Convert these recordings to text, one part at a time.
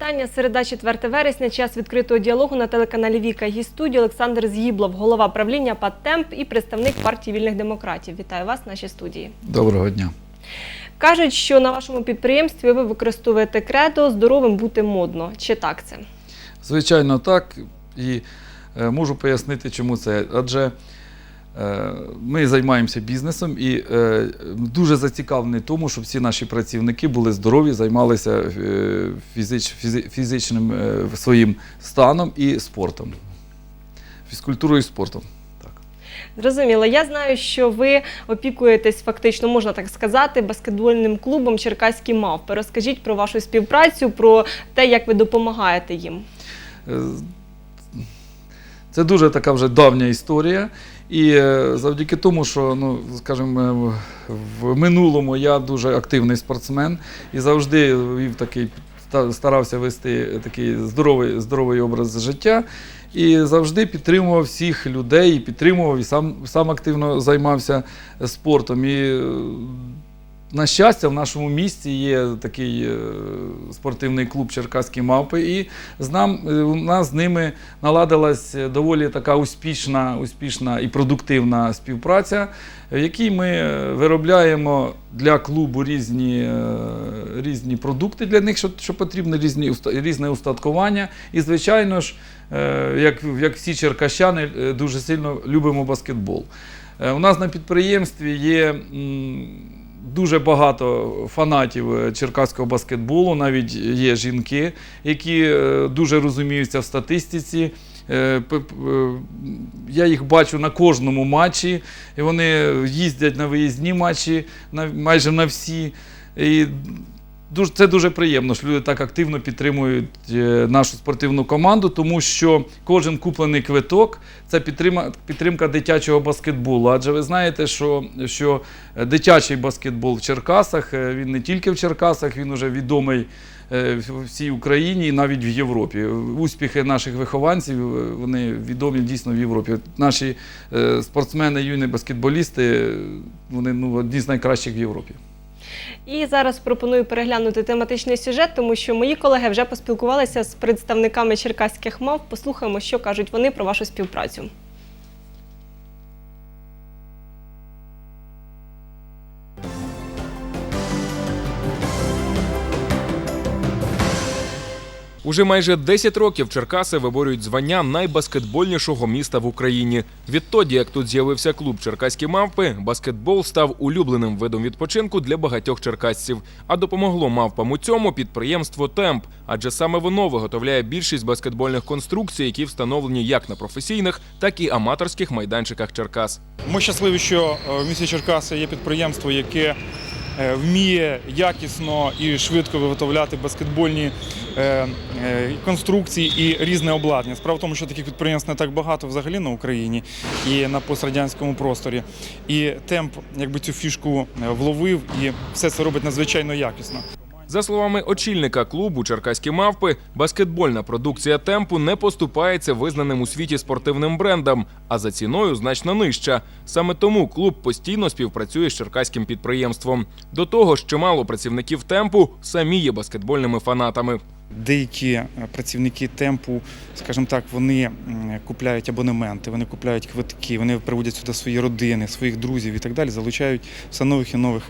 Вітання. Середа 4 вересня. Час відкритого діалогу на телеканалі Віка. Гість студії Олександр Згіблов, голова правління ПАТТЕМП і представник партії вільних демократів. Вітаю вас в нашій студії. Доброго дня. Кажуть, що на вашому підприємстві ви використовуєте кредо здоровим бути модно. Чи так це? Звичайно, так. І е, можу пояснити, чому це. Адже ми займаємося бізнесом і е, дуже зацікавлені тому, щоб всі наші працівники були здорові, займалися е, фізич, фізичним е, своїм станом і спортом. Фізкультурою і спортом. Зрозуміло. Я знаю, що ви опікуєтесь фактично, можна так сказати, баскетбольним клубом Черкаські мавпи. Розкажіть про вашу співпрацю, про те, як ви допомагаєте їм. Е, Це дуже така вже давня історія. І е, завдяки тому, що, ну, скажімо, е, в- минулому я дуже активний спортсмен і завжди вів такий, ста- старався вести такий здоровий, здоровий образ життя. І завжди підтримував всіх людей, підтримував, і сам, сам активно займався спортом. І е, на щастя, в нашому місті є такий е, спортивний клуб Черкаські мавпи, і з нам, е, у нас з ними наладилась доволі така успішна, успішна і продуктивна співпраця, в якій ми виробляємо для клубу різні, е, різні продукти для них, що, що потрібно, різні, різне устаткування. І, звичайно ж, як, як всі черкащани, дуже сильно любимо баскетбол. У нас на підприємстві є дуже багато фанатів е, черкаського баскетболу, навіть є жінки, які е, дуже розуміються в статистиці. Е, Я їх бачу на кожному матчі, і вони їздять на виїзні матчі майже на всі. І дуже, це дуже приємно, що люди так активно підтримують е, нашу спортивну команду, тому що кожен куплений квиток це підтримка, підтримка дитячого баскетболу. Адже ви знаєте, що, що дитячий баскетбол в Черкасах, е, він не тільки в Черкасах, він уже відомий е, в всій Україні і навіть в Європі. Успіхи наших вихованців вони відомі дійсно в Європі. Наші спортсмени, юні баскетболісти, вони ну, одні з найкращих в Європі. І зараз пропоную переглянути тематичний сюжет, тому що мої колеги вже поспілкувалися з представниками черкаських мав. Послухаємо, що кажуть вони про вашу співпрацю. Уже майже 10 років Черкаси виборюють звання найбаскетбольнішого міста в Україні. Відтоді, як тут з'явився клуб Черкаські мавпи, баскетбол став улюбленим видом відпочинку для багатьох черкасців. А допомогло мавпам у цьому підприємство Темп, адже саме воно виготовляє більшість баскетбольних конструкцій, які встановлені як на професійних, так і аматорських майданчиках Черкас. Ми щасливі, що е, в місті Черкаси є підприємство, яке вміє якісно і швидко виготовляти баскетбольні е, е, конструкції і різне обладнання. Справа в тому, що таких підприємств не так багато взагалі на Україні і на пострадянському просторі. І темп якби цю фішку е, вловив і все це робить надзвичайно якісно. За словами очільника клубу Черкаські мавпи, баскетбольна продукція темпу не поступається визнаним у світі спортивним брендам, а за ціною значно нижча. Саме тому клуб постійно співпрацює з черкаським підприємством. До того ж, чимало працівників темпу самі є баскетбольними фанатами. Деякі е, працівники темпу, скажімо так, вони купляють абонементи, вони купляють квитки, вони приводять сюди свої родини, своїх друзів і так далі, залучають все нових і нових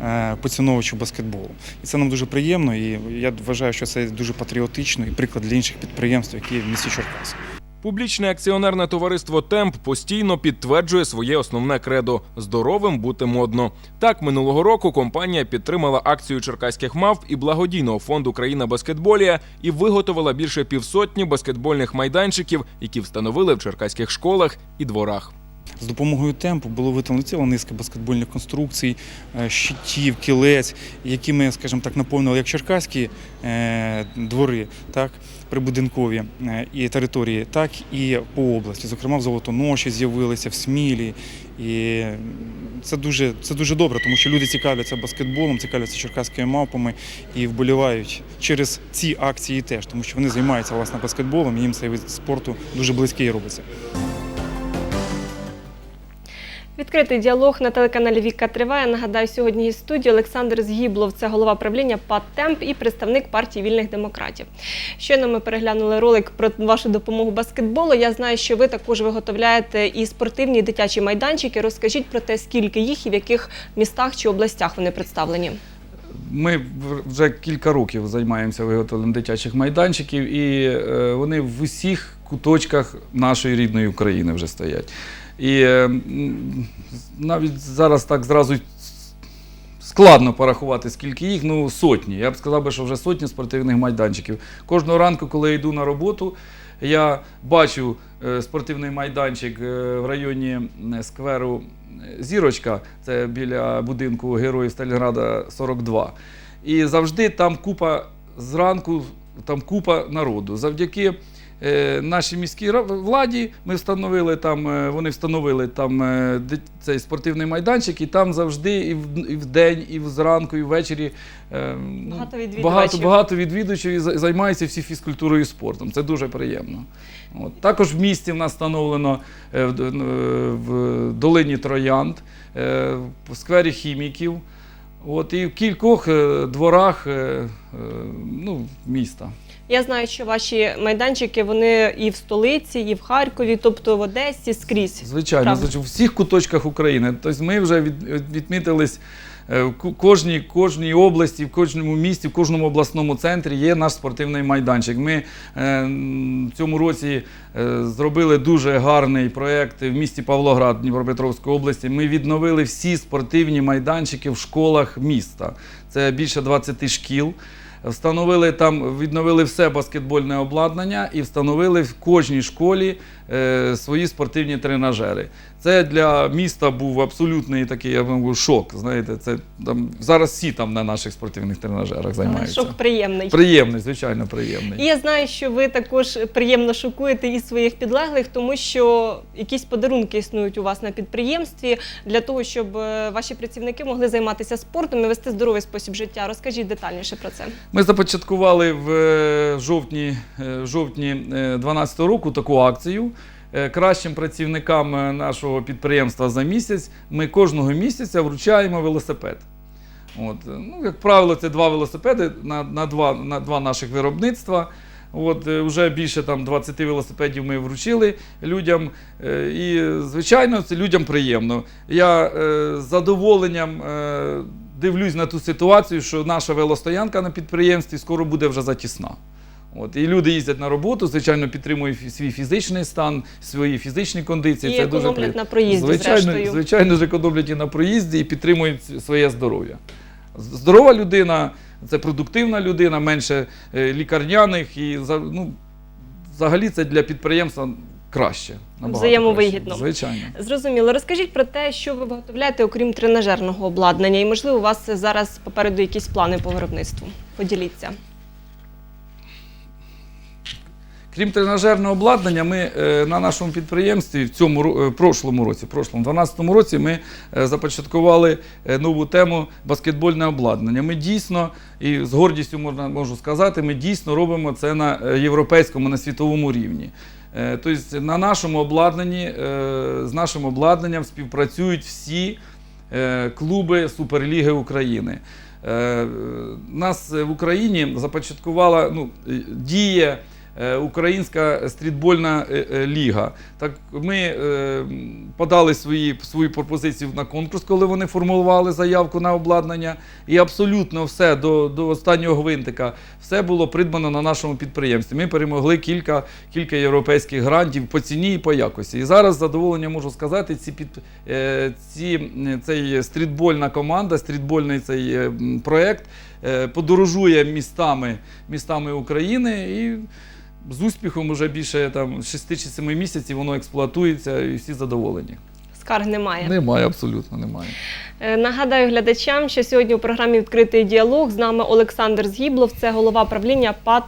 е, поціновувачів баскетболу. І це нам дуже приємно, і я вважаю, що це дуже патріотично і приклад для інших підприємств, які в місті Черкаси. Публічне акціонерне товариство Темп постійно підтверджує своє основне кредо здоровим бути модно. Так, минулого року компанія підтримала акцію черкаських мавп і благодійного фонду Країна баскетболія і виготовила більше півсотні баскетбольних майданчиків, які встановили в черкаських школах і дворах. З допомогою темпу було виготовлено ціла низка баскетбольних конструкцій, е, щитів, кілець, які ми, скажімо так, наповнили як черкаські е, двори, так, прибудинкові е, і території, так і по області. Зокрема, в Золотоноші з'явилися, в Смілі. І це дуже, це дуже добре, тому що люди цікавляться баскетболом, цікавляться черкаськими мавпами і вболівають через ці акції теж, тому що вони займаються власне баскетболом, і їм цей вид спорту дуже близький робиться. Відкритий діалог на телеканалі Віка триває. Нагадаю, сьогодні із студії Олександр Згіблов, це голова правління ПАД Темп і представник партії вільних демократів. Щойно ми переглянули ролик про вашу допомогу баскетболу. Я знаю, що ви також виготовляєте і спортивні і дитячі майданчики. Розкажіть про те, скільки їх і в яких містах чи областях вони представлені. Ми вже кілька років займаємося виготовленням дитячих майданчиків, і е, вони в усіх куточках нашої рідної України вже стоять. І е, навіть зараз так зразу складно порахувати, скільки їх, ну сотні. Я б сказав, би, що вже сотні спортивних майданчиків. Кожного ранку, коли я йду на роботу, я бачу е, спортивний майданчик е, в районі скверу Зірочка, це біля будинку Героїв Сталінграда 42. І завжди там купа зранку, там купа народу. Завдяки нашій міській владі ми встановили там, е, вони встановили там е, цей спортивний майданчик, і там завжди і в, і в день, і зранку, і ввечері е, ну, Багато відвідувачів. багато, багато відвідувачів і займаються всі фізкультурою і спортом. Це дуже приємно. От. Також в місті в нас встановлено е, в, е, в долині Троянд, е, в сквері хіміків. От, і в кількох е, дворах е, е, ну, міста. Я знаю, що ваші майданчики вони і в столиці, і в Харкові, тобто в Одесі скрізь. Звичайно, звичайно, в всіх куточках України. Тобто ми вже від, відмітились е, в кожній, кожній області, в кожному місті, в кожному обласному центрі є наш спортивний майданчик. Ми е, в цьому році е, зробили дуже гарний проєкт в місті Павлоград Дніпропетровської області. Ми відновили всі спортивні майданчики в школах міста. Це більше 20 шкіл. Встановили там, відновили все баскетбольне обладнання і встановили в кожній школі е, свої спортивні тренажери. Це для міста був абсолютний такий я мовив, шок. Знаєте, це там зараз всі там на наших спортивних тренажерах займаються. шок приємний. Приємний, звичайно, приємний. І я знаю, що ви також приємно шокуєте і своїх підлеглих, тому що якісь подарунки існують у вас на підприємстві для того, щоб е, ваші працівники могли займатися спортом і вести здоровий спосіб життя. Розкажіть детальніше про це. Ми започаткували в е, жовтні, е, жовтні 2012 року таку акцію. Е, Кращим працівникам е, нашого підприємства за місяць ми кожного місяця вручаємо велосипед. От, е, ну, як правило, це два велосипеди на, на, два, на два наших виробництва. От, вже більше там 20 велосипедів ми вручили людям. І, звичайно, це людям приємно. Я з задоволенням дивлюсь на ту ситуацію, що наша велостоянка на підприємстві скоро буде вже затісна. От, і люди їздять на роботу, звичайно, підтримують свій фізичний стан, свої фізичні кондиції. І це дуже економлять приємно. на проїзді, Звичайно, зрештою. звичайно ж економлять і на проїзді і підтримують своє здоров'я. Здорова людина це продуктивна людина, менше е, лікарняних і ну, взагалі це для підприємства краще. Взаємовигідно. краще. Звичайно. Зрозуміло. Розкажіть про те, що ви виготовляєте, окрім тренажерного обладнання, і можливо, у вас зараз попереду якісь плани по виробництву. Поділіться. Крім тренажерного обладнання, ми е, на нашому підприємстві в цьому е, прошлому році, прошлому 12-му році, ми е, започаткували нову тему баскетбольне обладнання. Ми дійсно, і з гордістю можна можу сказати, ми дійсно робимо це на європейському, на світовому рівні. Тобто на нашому обладнанні, з нашим обладнанням співпрацюють всі клуби Суперліги України. Нас в Україні започаткувала ну, діє Українська стрітбольна е, е, ліга. Так ми е, подали свої, свої пропозиції на конкурс, коли вони формулювали заявку на обладнання. І абсолютно все до, до останнього гвинтика все було придбано на нашому підприємстві. Ми перемогли кілька, кілька європейських грантів по ціні і по якості. І зараз з задоволенням можу сказати, ці під, е, ці, цей стрітбольна команда, стрітбольний цей е, проект е, подорожує містами, містами України і з успіхом вже більше там 6 чи 7 місяців воно експлуатується і всі задоволені. Скарг немає. Немає, абсолютно немає. Е, Нагадаю глядачам, що сьогодні у програмі Відкритий діалог з нами Олександр Згіблов, це голова правління ПАД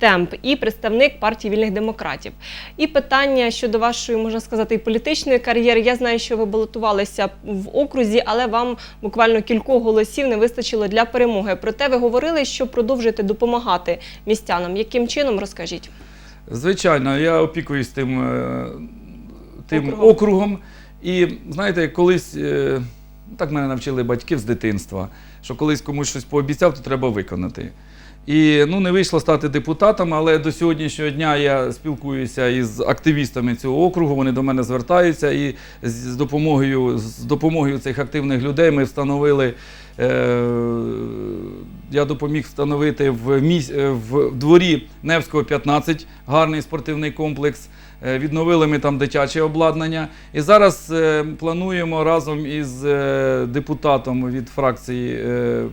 Темп і представник партії вільних демократів. І питання щодо вашої, можна сказати, і політичної кар'єри. Я знаю, що ви балотувалися в окрузі, але вам буквально кількох голосів не вистачило для перемоги. Проте ви говорили, що продовжуєте допомагати містянам. Яким чином розкажіть? Звичайно, я опікуюсь тим, е, тим Округом. округом. І знаєте, колись е, так мене навчили батьки з дитинства, що колись комусь щось пообіцяв, то треба виконати. І ну, не вийшло стати депутатом, але до сьогоднішнього дня я спілкуюся із активістами цього округу. Вони до мене звертаються, і з допомогою, з допомогою цих активних людей ми встановили. Е, я допоміг встановити в, міс, е, в дворі Невського 15 гарний спортивний комплекс. Е, Відновили ми там дитяче обладнання. І зараз е, плануємо разом із е, депутатом від фракції е,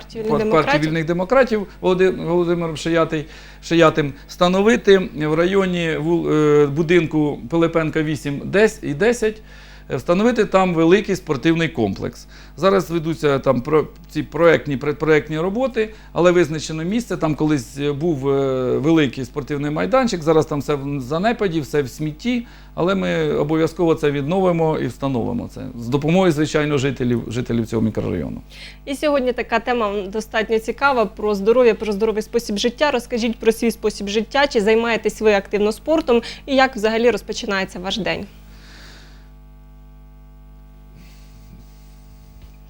Партії Пар- вільних демократів. вільних демократів Володи- Володимиром Шиятий, Шиятим становити в районі е, будинку Пилипенка 8 дес- і 10. Встановити там великий спортивний комплекс. Зараз ведуться там про ці проектні предпроектні роботи, але визначено місце. Там колись е, був е, великий спортивний майданчик. Зараз там все в занепаді, все в смітті. Але ми обов'язково це відновимо і встановимо це з допомогою, звичайно, жителів, жителів цього мікрорайону. І сьогодні така тема достатньо цікава про здоров'я, про здоровий спосіб життя. Розкажіть про свій спосіб життя, чи займаєтесь ви активно спортом, і як взагалі розпочинається ваш день?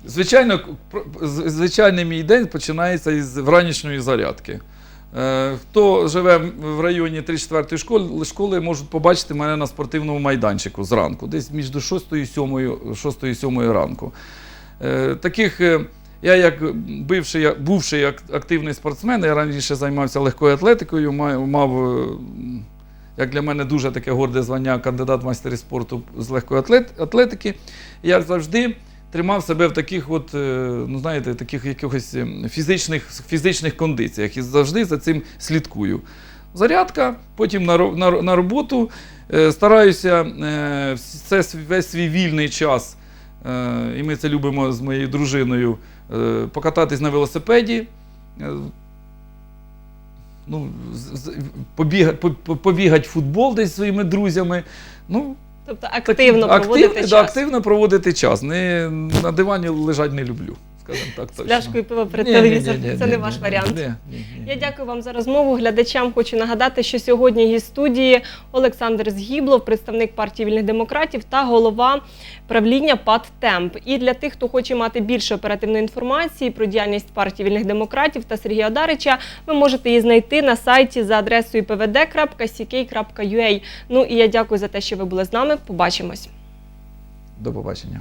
Звичайно, звичайний мій день починається із вранішньої зарядки. Е, Хто живе в районі 34-ї школи, школи, можуть побачити мене на спортивному майданчику зранку, десь між 6 і 7, 6 і 7 ранку. Е, Таких, е, я як бивший, бувший активний спортсмен, я раніше займався легкою атлетикою, мав, як для мене дуже таке горде звання кандидат в майстері спорту з легкої атлетики. Я завжди тримав себе в таких, от, е, ну знаєте, таких якихось е, фізичних, фізичних кондиціях і завжди за цим слідкую. Зарядка, потім на, на, на роботу. Е, Стараюся е, свій- весь свій вільний час, і ми це любимо з моєю дружиною, покататись на велосипеді. Ну, побігати, по- по- побігати футбол десь своїми друзями. Ну, Тобто активно активно проводити активно, час. Да, активно проводити час. Не, на дивані лежать не люблю, скажімо так. З точно. пляшкою пива перед телевізором. Це ні, не ні, ваш ні, варіант. ні, ні, ні. Я дякую вам за розмову. Глядачам хочу нагадати, що сьогодні гість студії Олександр Згіблов, представник партії вільних демократів та голова правління ПАТ Темп. І для тих, хто хоче мати більше оперативної інформації про діяльність партії вільних демократів та Сергія Дарича, ви можете її знайти на сайті за адресою pvd.ck.ua. Ну і я дякую за те, що ви були з нами. Побачимось. До побачення.